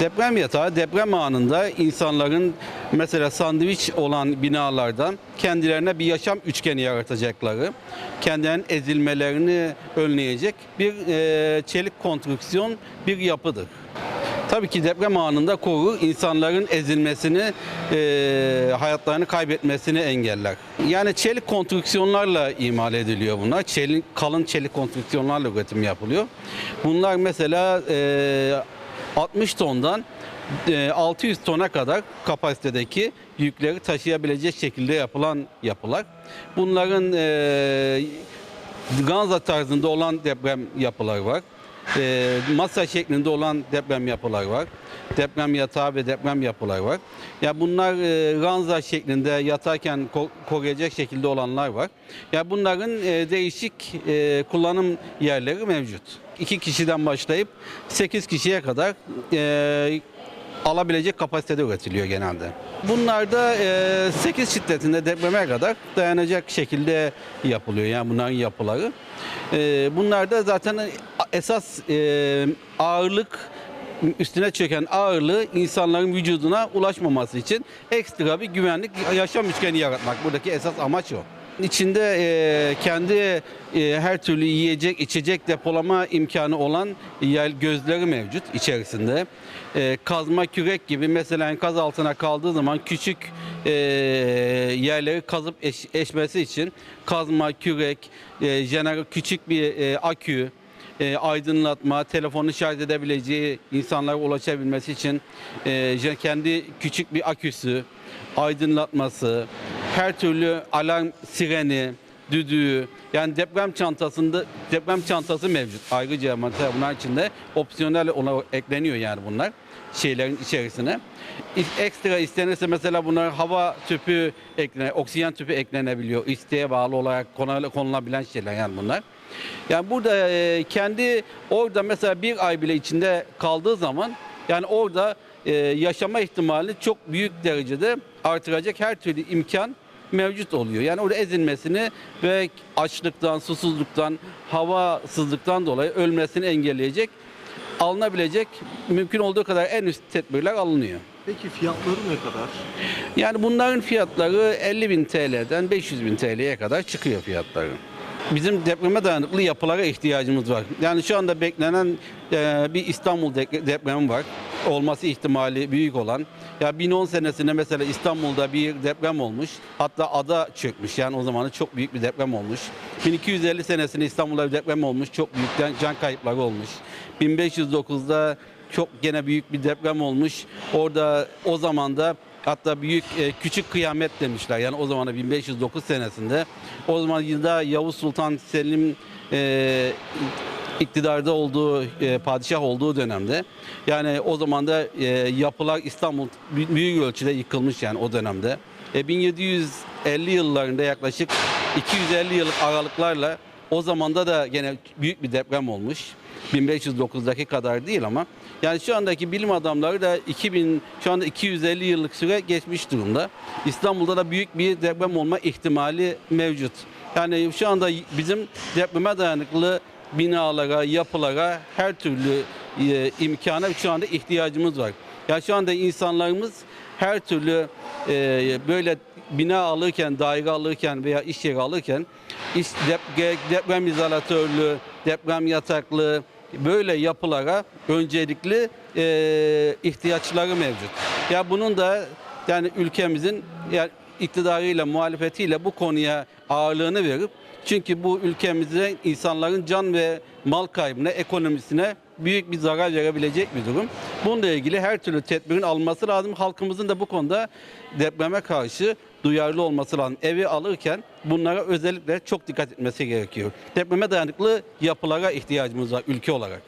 Deprem yatağı deprem anında insanların mesela sandviç olan binalardan kendilerine bir yaşam üçgeni yaratacakları, kendilerinin ezilmelerini önleyecek bir e, çelik konstrüksiyon bir yapıdır. Tabii ki deprem anında korur, insanların ezilmesini, e, hayatlarını kaybetmesini engeller. Yani çelik konstrüksiyonlarla imal ediliyor bunlar. Çelik, kalın çelik konstrüksiyonlarla üretim yapılıyor. Bunlar mesela e, 60 tondan e, 600 tona kadar kapasitedeki yükleri taşıyabilecek şekilde yapılan yapılar. Bunların e, Ganza tarzında olan deprem yapıları var. E, masa şeklinde olan deprem yapılar var. Deprem yatağı ve deprem yapılar var. Ya bunlar e, ranza şeklinde yatarken ko- koruyacak şekilde olanlar var. Ya bunların e, değişik e, kullanım yerleri mevcut. İki kişiden başlayıp 8 kişiye kadar e, alabilecek kapasitede üretiliyor genelde. Bunlar da e, 8 şiddetinde depreme kadar dayanacak şekilde yapılıyor yani bunların yapıları. E, bunlar da zaten esas e, ağırlık üstüne çöken ağırlığı insanların vücuduna ulaşmaması için ekstra bir güvenlik yaşam üçgeni yaratmak. Buradaki esas amaç o. İçinde e, kendi e, her türlü yiyecek, içecek depolama imkanı olan yer gözleri mevcut içerisinde. E, kazma kürek gibi mesela enkaz altına kaldığı zaman küçük e, yerleri kazıp eş- eşmesi için kazma, kürek, e, jeneratör küçük bir e, akü, e, aydınlatma, telefonu şarj edebileceği insanlara ulaşabilmesi için e, kendi küçük bir aküsü, aydınlatması, her türlü alarm sireni, düdüğü, yani deprem çantasında deprem çantası mevcut. Ayrıca mesela bunlar içinde opsiyonel olarak ekleniyor yani bunlar şeylerin içerisine. Ekstra istenirse mesela bunlar hava tüpü eklene, oksijen tüpü eklenebiliyor. İsteğe bağlı olarak konula- konulabilen şeyler yani bunlar. Yani burada e, kendi orada mesela bir ay bile içinde kaldığı zaman yani orada e, yaşama ihtimali çok büyük derecede artıracak her türlü imkan mevcut oluyor. Yani orada ezilmesini ve açlıktan, susuzluktan, havasızlıktan dolayı ölmesini engelleyecek alınabilecek mümkün olduğu kadar en üst tedbirler alınıyor. Peki fiyatları ne kadar? Yani bunların fiyatları 50 bin TL'den 500 bin TL'ye kadar çıkıyor fiyatları. Bizim depreme dayanıklı yapılara ihtiyacımız var. Yani şu anda beklenen e, bir İstanbul de- depremi var. Olması ihtimali büyük olan. Ya 1010 senesinde mesela İstanbul'da bir deprem olmuş. Hatta ada çökmüş. Yani o zamanı çok büyük bir deprem olmuş. 1250 senesinde İstanbul'da bir deprem olmuş. Çok büyük can- kayıpları olmuş. 1509'da çok gene büyük bir deprem olmuş. Orada o zaman da hatta büyük e, küçük kıyamet demişler. Yani o zaman 1509 senesinde. O zaman yılda Yavuz Sultan Selim e, iktidarda olduğu, e, padişah olduğu dönemde. Yani o zaman da e, yapılar İstanbul bü- büyük ölçüde yıkılmış yani o dönemde. E, 1750 yıllarında yaklaşık 250 yıllık aralıklarla o zamanda da gene büyük bir deprem olmuş. 1509'daki kadar değil ama yani şu andaki bilim adamları da 2000 şu anda 250 yıllık süre geçmiş durumda. İstanbul'da da büyük bir deprem olma ihtimali mevcut. Yani şu anda bizim depreme dayanıklı binalara, yapılara her türlü e, imkana şu anda ihtiyacımız var. Ya şu anda insanlarımız her türlü e, böyle bina alırken, daire alırken veya iş yeri alırken iş, deprem izolatörlü, deprem yataklı böyle yapılara öncelikli e, ihtiyaçları mevcut. Ya bunun da yani ülkemizin yani iktidarıyla, muhalefetiyle bu konuya ağırlığını verip çünkü bu ülkemize insanların can ve mal kaybına, ekonomisine büyük bir zarar verebilecek bir durum. Bununla ilgili her türlü tedbirin alınması lazım. Halkımızın da bu konuda depreme karşı duyarlı olması lazım. Evi alırken bunlara özellikle çok dikkat etmesi gerekiyor. Depreme dayanıklı yapılara ihtiyacımız var ülke olarak.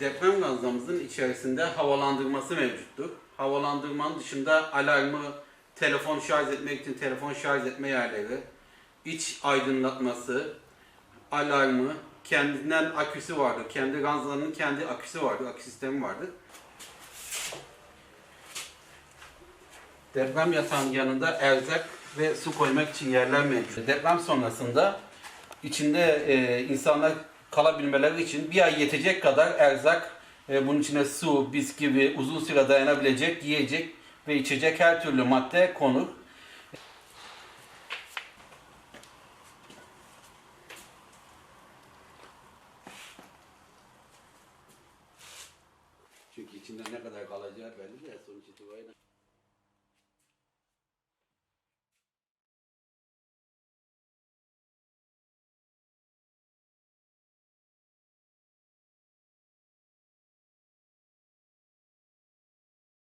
Deprem ranzamızın içerisinde havalandırması mevcuttur. Havalandırmanın dışında alarmı, telefon şarj etmek için telefon şarj etme yerleri, iç aydınlatması, alarmı, kendinden aküsü vardır. Kendi ranzanın kendi aküsü vardır, akü sistemi vardır. Deprem yatağının yanında erzak ve su koymak için yerler mevcut. Deprem sonrasında içinde e, insanlar kalabilmeleri için bir ay yetecek kadar erzak, e, bunun içine su, bisküvi, uzun süre dayanabilecek yiyecek ve içecek her türlü madde konur. Çünkü içinde ne kadar kalacağı belli de sonuç itibariyle.